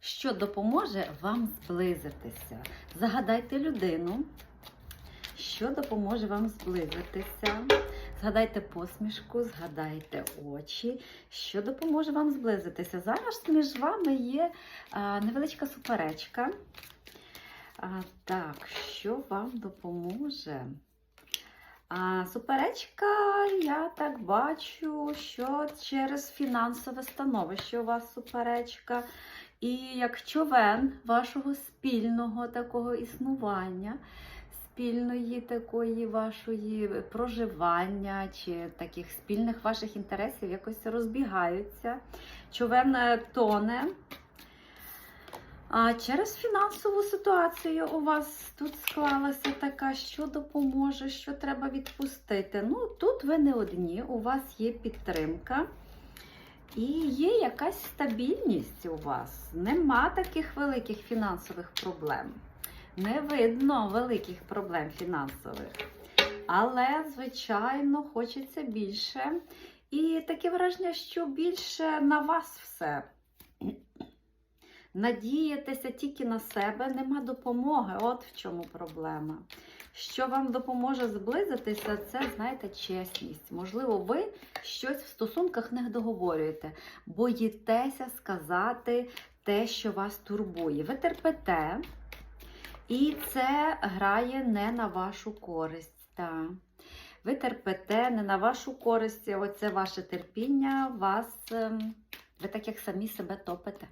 що допоможе вам зблизитися. Загадайте людину, що допоможе вам зблизитися. Згадайте посмішку, згадайте очі, що допоможе вам зблизитися. Зараз між вами є а, невеличка суперечка. А, так, що вам допоможе? А, суперечка, я так бачу, що через фінансове становище у вас суперечка. І як човен вашого спільного такого існування, спільної такої вашої проживання чи таких спільних ваших інтересів якось розбігаються. Човен е, тоне. А через фінансову ситуацію у вас тут склалася така, що допоможе, що треба відпустити. Ну, тут ви не одні, у вас є підтримка. І є якась стабільність у вас. Нема таких великих фінансових проблем. Не видно великих проблем фінансових. Але, звичайно, хочеться більше. І таке враження, що більше на вас все. Надіятися тільки на себе нема допомоги. От в чому проблема. Що вам допоможе зблизитися, це, знаєте, чесність. Можливо, ви щось в стосунках не договорюєте, боїтеся сказати те, що вас турбує. Ви терпите, і це грає не на вашу користь. Та. Ви терпите не на вашу користь, оце ваше терпіння, вас, ем, ви так як самі себе топите.